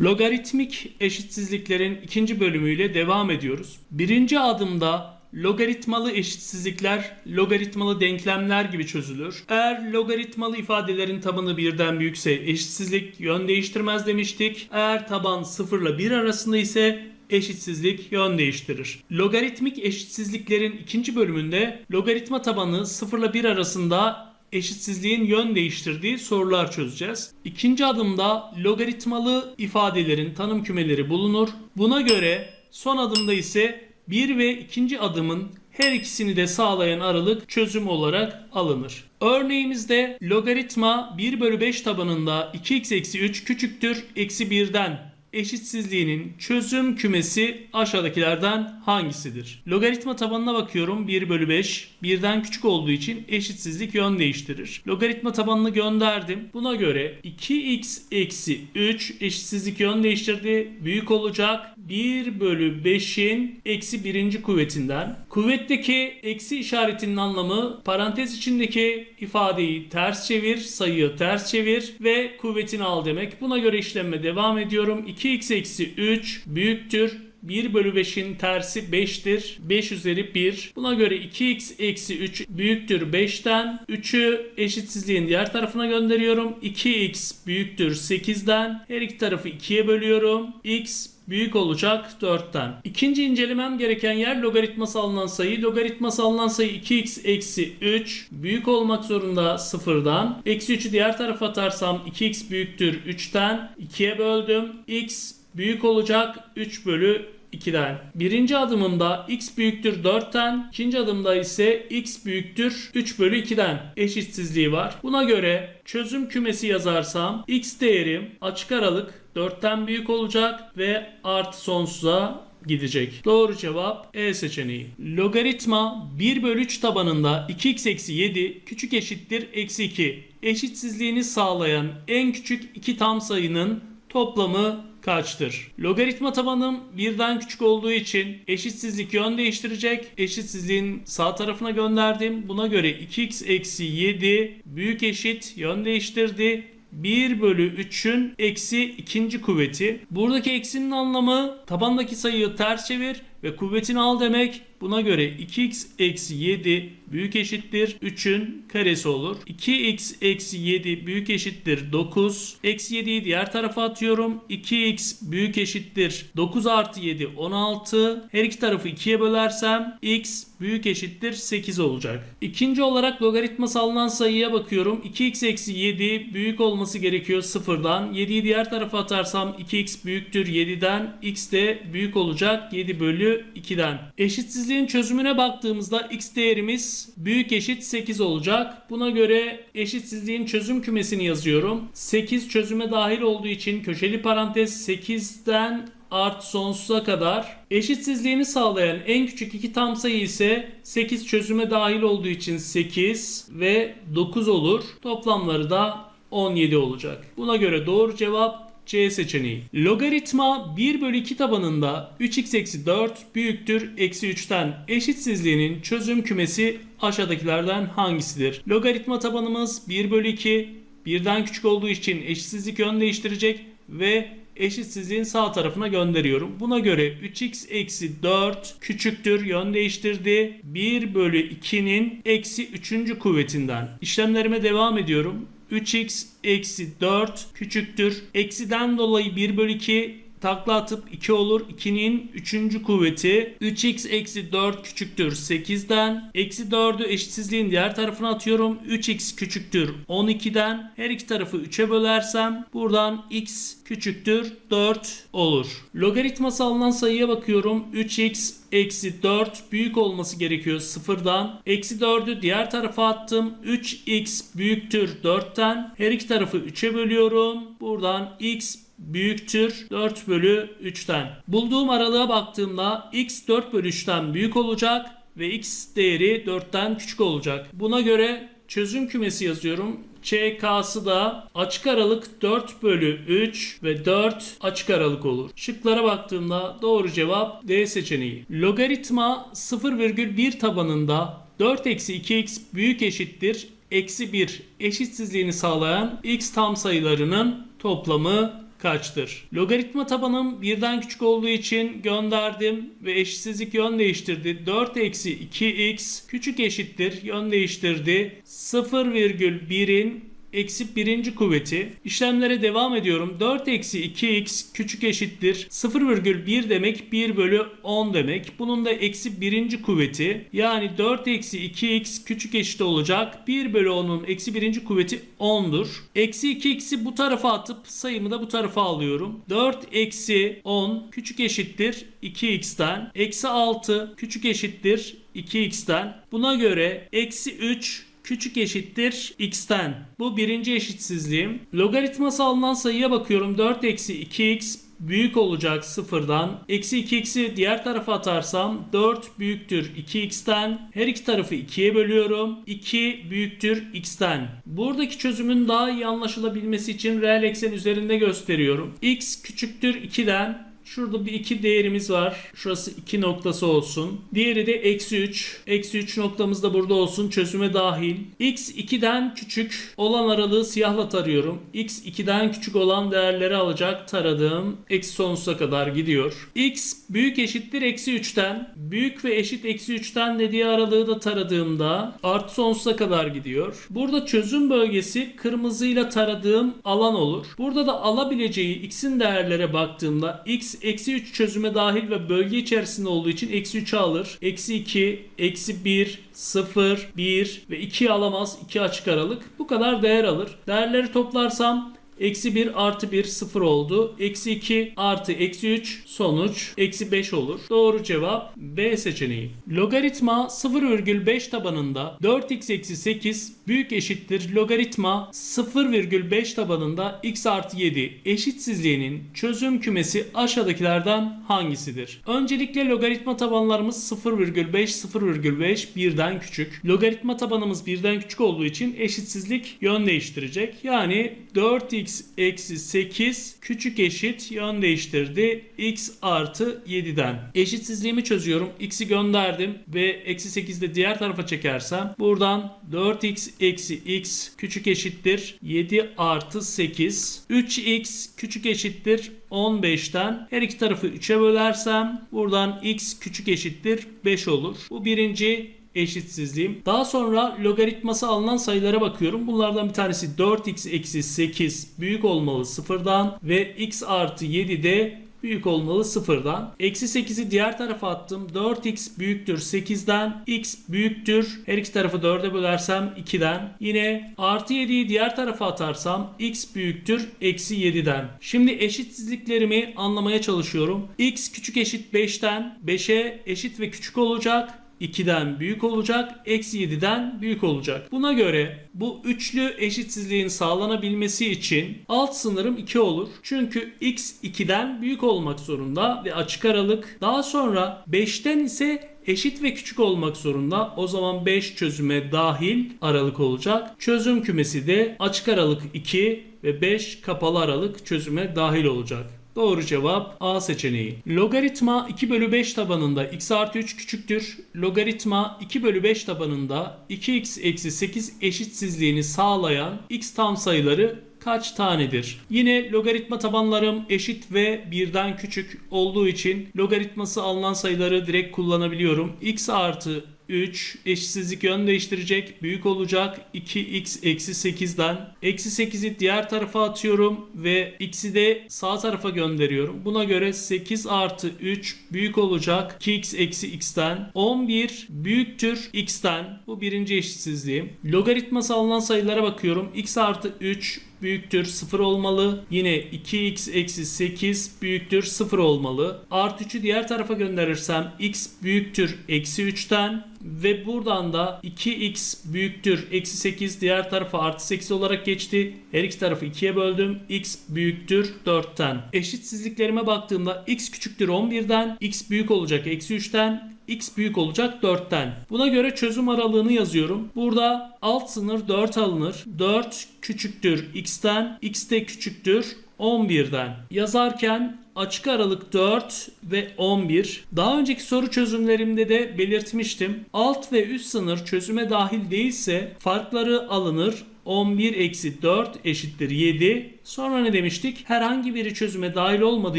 Logaritmik eşitsizliklerin ikinci bölümüyle devam ediyoruz. Birinci adımda logaritmalı eşitsizlikler logaritmalı denklemler gibi çözülür. Eğer logaritmalı ifadelerin tabanı birden büyükse eşitsizlik yön değiştirmez demiştik. Eğer taban 0 ile 1 arasında ise eşitsizlik yön değiştirir. Logaritmik eşitsizliklerin ikinci bölümünde logaritma tabanı 0 ile 1 arasında eşitsizliğin yön değiştirdiği sorular çözeceğiz. İkinci adımda logaritmalı ifadelerin tanım kümeleri bulunur. Buna göre son adımda ise bir ve ikinci adımın her ikisini de sağlayan aralık çözüm olarak alınır. Örneğimizde logaritma 1 bölü 5 tabanında 2x eksi 3 küçüktür eksi 1'den eşitsizliğinin çözüm kümesi aşağıdakilerden hangisidir? Logaritma tabanına bakıyorum 1 bölü 5 birden küçük olduğu için eşitsizlik yön değiştirir. Logaritma tabanını gönderdim. Buna göre 2x eksi 3 eşitsizlik yön değiştirdi. Büyük olacak 1 bölü 5'in eksi birinci kuvvetinden. Kuvvetteki eksi işaretinin anlamı parantez içindeki ifadeyi ters çevir, sayıyı ters çevir ve kuvvetini al demek. Buna göre işlemme devam ediyorum. 2x eksi 3 büyüktür 1 bölü 5'in tersi 5'tir. 5 üzeri 1. Buna göre 2x eksi 3 büyüktür 5'ten. 3'ü eşitsizliğin diğer tarafına gönderiyorum. 2x büyüktür 8'den. Her iki tarafı 2'ye bölüyorum. x büyük olacak 4'ten. İkinci incelemem gereken yer logaritması alınan sayı. Logaritması alınan sayı 2x eksi 3 büyük olmak zorunda 0'dan. Eksi 3'ü diğer tarafa atarsam 2x büyüktür 3'ten. 2'ye böldüm. x büyük olacak 3 bölü 2'den. Birinci adımımda x büyüktür 4'ten, ikinci adımda ise x büyüktür 3 bölü 2'den eşitsizliği var. Buna göre çözüm kümesi yazarsam x değerim açık aralık 4'ten büyük olacak ve artı sonsuza gidecek. Doğru cevap E seçeneği. Logaritma 1 bölü 3 tabanında 2x eksi 7 küçük eşittir eksi 2 eşitsizliğini sağlayan en küçük iki tam sayının toplamı kaçtır? Logaritma tabanım birden küçük olduğu için eşitsizlik yön değiştirecek. Eşitsizliğin sağ tarafına gönderdim. Buna göre 2x eksi 7 büyük eşit yön değiştirdi. 1 bölü 3'ün eksi ikinci kuvveti. Buradaki eksinin anlamı tabandaki sayıyı ters çevir ve kuvvetini al demek. Buna göre 2x eksi 7 büyük eşittir 3'ün karesi olur. 2x eksi 7 büyük eşittir 9. Eksi 7'yi diğer tarafa atıyorum. 2x büyük eşittir 9 artı 7 16. Her iki tarafı 2'ye bölersem x büyük eşittir 8 olacak. İkinci olarak logaritması alınan sayıya bakıyorum. 2x eksi 7 büyük olması gerekiyor sıfırdan. 7'yi diğer tarafa atarsam 2x büyüktür 7'den. x de büyük olacak 7 bölü 2'den. Eşitsizliğin çözümüne baktığımızda x değerimiz büyük eşit 8 olacak. Buna göre eşitsizliğin çözüm kümesini yazıyorum. 8 çözüme dahil olduğu için köşeli parantez 8'den art sonsuza kadar. Eşitsizliğini sağlayan en küçük iki tam sayı ise 8 çözüme dahil olduğu için 8 ve 9 olur. Toplamları da 17 olacak. Buna göre doğru cevap C seçeneği. Logaritma 1 bölü 2 tabanında 3x eksi 4 büyüktür eksi 3'ten eşitsizliğinin çözüm kümesi aşağıdakilerden hangisidir? Logaritma tabanımız 1 bölü 2 birden küçük olduğu için eşitsizlik yön değiştirecek ve eşitsizliğin sağ tarafına gönderiyorum. Buna göre 3x eksi 4 küçüktür yön değiştirdi. 1 bölü 2'nin eksi 3. kuvvetinden. İşlemlerime devam ediyorum. 3x eksi 4 küçüktür. Eksiden dolayı 1 bölü 2 takla atıp 2 olur. 2'nin 3. kuvveti 3x eksi 4 küçüktür 8'den. Eksi 4'ü eşitsizliğin diğer tarafına atıyorum. 3x küçüktür 12'den. Her iki tarafı 3'e bölersem buradan x küçüktür 4 olur. Logaritması alınan sayıya bakıyorum. 3x eksi 4 büyük olması gerekiyor sıfırdan. Eksi 4'ü diğer tarafa attım. 3x büyüktür 4'ten. Her iki tarafı 3'e bölüyorum. Buradan x büyüktür 4 bölü 3'ten. Bulduğum aralığa baktığımda x 4 bölü 3'ten büyük olacak ve x değeri 4'ten küçük olacak. Buna göre çözüm kümesi yazıyorum. ÇK'sı da açık aralık 4 bölü 3 ve 4 açık aralık olur. Şıklara baktığımda doğru cevap D seçeneği. Logaritma 0,1 tabanında 4 eksi 2x büyük eşittir eksi 1 eşitsizliğini sağlayan x tam sayılarının toplamı kaçtır? Logaritma tabanım birden küçük olduğu için gönderdim ve eşitsizlik yön değiştirdi. 4 eksi 2x küçük eşittir yön değiştirdi. 0,1'in eksi birinci kuvveti. İşlemlere devam ediyorum. 4 eksi 2x küçük eşittir. 0,1 demek 1 bölü 10 demek. Bunun da eksi birinci kuvveti. Yani 4 eksi 2x küçük eşit olacak. 1 bölü 10'un eksi birinci kuvveti 10'dur. Eksi 2x'i bu tarafa atıp sayımı da bu tarafa alıyorum. 4 eksi 10 küçük eşittir 2x'ten. Eksi 6 küçük eşittir 2x'ten. Buna göre eksi 3 küçük eşittir x'ten. Bu birinci eşitsizliğim. Logaritması alınan sayıya bakıyorum. 4 eksi 2x büyük olacak sıfırdan. Eksi 2x'i diğer tarafa atarsam 4 büyüktür 2x'ten. Her iki tarafı 2'ye bölüyorum. 2 büyüktür x'ten. Buradaki çözümün daha iyi anlaşılabilmesi için reel eksen üzerinde gösteriyorum. x küçüktür 2'den. Şurada bir 2 değerimiz var. Şurası 2 noktası olsun. Diğeri de eksi 3. Eksi 3 noktamız da burada olsun. Çözüme dahil. x 2'den küçük olan aralığı siyahla tarıyorum. x 2'den küçük olan değerleri alacak taradığım eksi sonsuza kadar gidiyor. x büyük eşittir eksi 3'ten. Büyük ve eşit eksi 3'ten dediği aralığı da taradığımda artı sonsuza kadar gidiyor. Burada çözüm bölgesi kırmızıyla taradığım alan olur. Burada da alabileceği x'in değerlere baktığımda x eksi 3 çözüme dahil ve bölge içerisinde olduğu için eksi 3'ü alır. Eksi 2, eksi 1, 0, 1 ve 2'yi alamaz. 2 açık aralık. Bu kadar değer alır. Değerleri toplarsam Eksi 1 artı 1 0 oldu. Eksi 2 artı eksi 3 sonuç eksi 5 olur. Doğru cevap B seçeneği. Logaritma 0,5 tabanında 4x eksi 8 büyük eşittir logaritma 0,5 tabanında x artı 7 eşitsizliğinin çözüm kümesi aşağıdakilerden hangisidir? Öncelikle logaritma tabanlarımız 0,5 0,5 birden küçük. Logaritma tabanımız birden küçük olduğu için eşitsizlik yön değiştirecek. Yani 4x eksi 8 küçük eşit yön değiştirdi. x artı 7'den. Eşitsizliğimi çözüyorum. x'i gönderdim ve eksi 8 de diğer tarafa çekersem buradan 4x eksi x küçük eşittir 7 artı 8. 3x küçük eşittir 15'ten her iki tarafı 3'e bölersem buradan x küçük eşittir 5 olur. Bu birinci eşitsizliğim. Daha sonra logaritması alınan sayılara bakıyorum. Bunlardan bir tanesi 4x eksi 8 büyük olmalı sıfırdan ve x artı 7 de büyük olmalı sıfırdan. Eksi 8'i diğer tarafa attım. 4x büyüktür 8'den. x büyüktür. Her iki tarafı 4'e bölersem 2'den. Yine artı 7'yi diğer tarafa atarsam x büyüktür eksi 7'den. Şimdi eşitsizliklerimi anlamaya çalışıyorum. x küçük eşit 5'ten 5'e eşit ve küçük olacak. 2'den büyük olacak, eksi 7'den büyük olacak. Buna göre bu üçlü eşitsizliğin sağlanabilmesi için alt sınırım 2 olur. Çünkü x 2'den büyük olmak zorunda ve açık aralık. Daha sonra 5'ten ise eşit ve küçük olmak zorunda. O zaman 5 çözüme dahil aralık olacak. Çözüm kümesi de açık aralık 2 ve 5 kapalı aralık çözüme dahil olacak. Doğru cevap A seçeneği. Logaritma 2 bölü 5 tabanında x artı 3 küçüktür. Logaritma 2 bölü 5 tabanında 2x eksi 8 eşitsizliğini sağlayan x tam sayıları kaç tanedir? Yine logaritma tabanlarım eşit ve birden küçük olduğu için logaritması alınan sayıları direkt kullanabiliyorum. x artı 3 eşitsizlik yön değiştirecek. Büyük olacak. 2x eksi 8'den. Eksi 8'i diğer tarafa atıyorum ve x'i de sağ tarafa gönderiyorum. Buna göre 8 artı 3 büyük olacak. 2x eksi x'ten. 11 büyüktür x'ten. Bu birinci eşitsizliğim. Logaritması alınan sayılara bakıyorum. x artı 3 büyüktür 0 olmalı. Yine 2x eksi 8 büyüktür 0 olmalı. Artı 3'ü diğer tarafa gönderirsem x büyüktür eksi 3'ten ve buradan da 2x büyüktür eksi 8 diğer tarafa artı 8 olarak geçti. Her iki tarafı 2'ye böldüm. x büyüktür 4'ten. Eşitsizliklerime baktığımda x küçüktür 11'den. x büyük olacak eksi 3'ten x büyük olacak 4'ten. Buna göre çözüm aralığını yazıyorum. Burada alt sınır 4 alınır. 4 küçüktür x'ten, x de küçüktür 11'den. Yazarken açık aralık 4 ve 11. Daha önceki soru çözümlerimde de belirtmiştim. Alt ve üst sınır çözüme dahil değilse farkları alınır. 11 eksi 4 eşittir 7. Sonra ne demiştik? Herhangi biri çözüme dahil olmadığı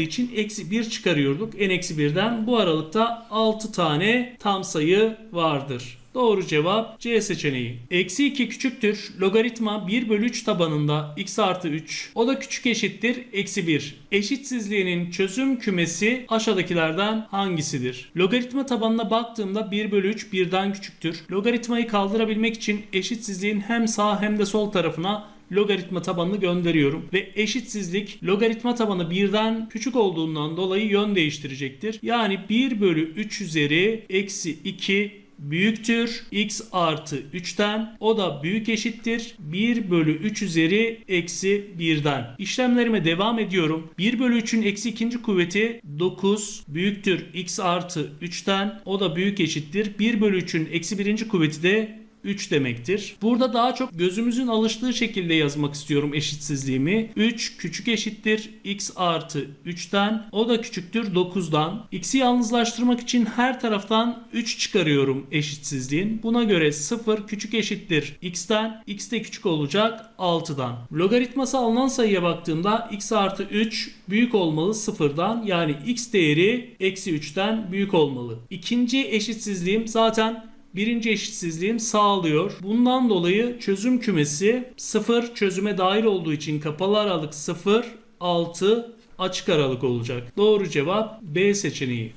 için eksi 1 çıkarıyorduk. n eksi 1'den bu aralıkta 6 tane tam sayı vardır. Doğru cevap C seçeneği. Eksi 2 küçüktür. Logaritma 1 bölü 3 tabanında x artı 3. O da küçük eşittir. Eksi 1. Eşitsizliğinin çözüm kümesi aşağıdakilerden hangisidir? Logaritma tabanına baktığımda 1 bölü 3 birden küçüktür. Logaritmayı kaldırabilmek için eşitsizliğin hem sağ hem de sol tarafına logaritma tabanını gönderiyorum ve eşitsizlik logaritma tabanı birden küçük olduğundan dolayı yön değiştirecektir. Yani 1 bölü 3 üzeri eksi 2 büyüktür x artı 3'ten o da büyük eşittir 1 bölü 3 üzeri eksi 1'den. İşlemlerime devam ediyorum. 1 bölü 3'ün eksi ikinci kuvveti 9 büyüktür x artı 3'ten o da büyük eşittir 1 bölü 3'ün eksi birinci kuvveti de 3 demektir. Burada daha çok gözümüzün alıştığı şekilde yazmak istiyorum eşitsizliğimi. 3 küçük eşittir x artı 3'ten o da küçüktür 9'dan. X'i yalnızlaştırmak için her taraftan 3 çıkarıyorum eşitsizliğin. Buna göre 0 küçük eşittir x'ten x de küçük olacak 6'dan. Logaritması alınan sayıya baktığımda x artı 3 büyük olmalı 0'dan yani x değeri eksi 3'ten büyük olmalı. İkinci eşitsizliğim zaten birinci eşitsizliğim sağlıyor. Bundan dolayı çözüm kümesi 0 çözüme dahil olduğu için kapalı aralık 0, 6 açık aralık olacak. Doğru cevap B seçeneği.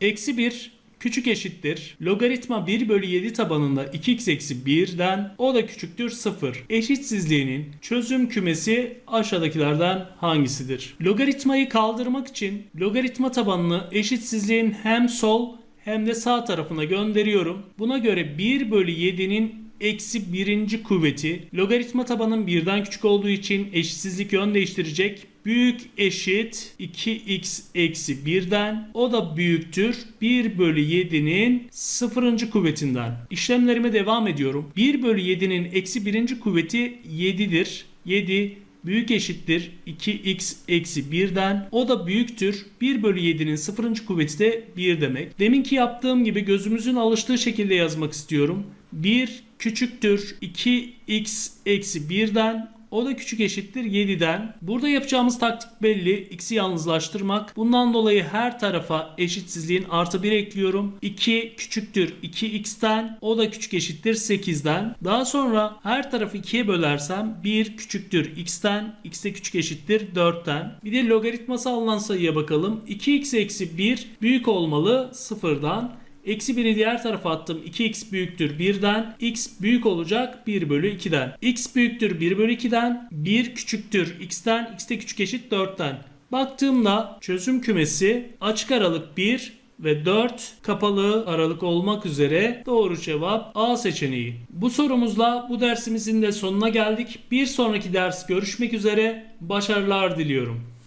Eksi 1 küçük eşittir. Logaritma 1 bölü 7 tabanında 2x eksi 1'den o da küçüktür 0. Eşitsizliğinin çözüm kümesi aşağıdakilerden hangisidir? Logaritmayı kaldırmak için logaritma tabanını eşitsizliğin hem sol hem de sağ tarafına gönderiyorum. Buna göre 1 bölü 7'nin eksi birinci kuvveti logaritma tabanın birden küçük olduğu için eşitsizlik yön değiştirecek. Büyük eşit 2x eksi 1'den o da büyüktür 1 bölü 7'nin sıfırıncı kuvvetinden. İşlemlerime devam ediyorum. 1 bölü 7'nin eksi birinci kuvveti 7'dir. 7 büyük eşittir 2x eksi 1'den o da büyüktür 1 bölü 7'nin 0. kuvveti de 1 demek. Deminki yaptığım gibi gözümüzün alıştığı şekilde yazmak istiyorum. 1 küçüktür 2x eksi 1'den o da küçük eşittir 7'den. Burada yapacağımız taktik belli. X'i yalnızlaştırmak. Bundan dolayı her tarafa eşitsizliğin artı 1 ekliyorum. 2 küçüktür 2x'ten. O da küçük eşittir 8'den. Daha sonra her tarafı 2'ye bölersem 1 küçüktür x'ten. x de küçük eşittir 4'ten. Bir de logaritması alınan sayıya bakalım. 2x eksi 1 büyük olmalı 0'dan. Eksi 1'i diğer tarafa attım. 2x büyüktür 1'den. x büyük olacak 1 bölü 2'den. x büyüktür 1 bölü 2'den. 1 küçüktür x'ten. x de küçük eşit 4'ten. Baktığımda çözüm kümesi açık aralık 1 ve 4 kapalı aralık olmak üzere doğru cevap A seçeneği. Bu sorumuzla bu dersimizin de sonuna geldik. Bir sonraki ders görüşmek üzere. Başarılar diliyorum.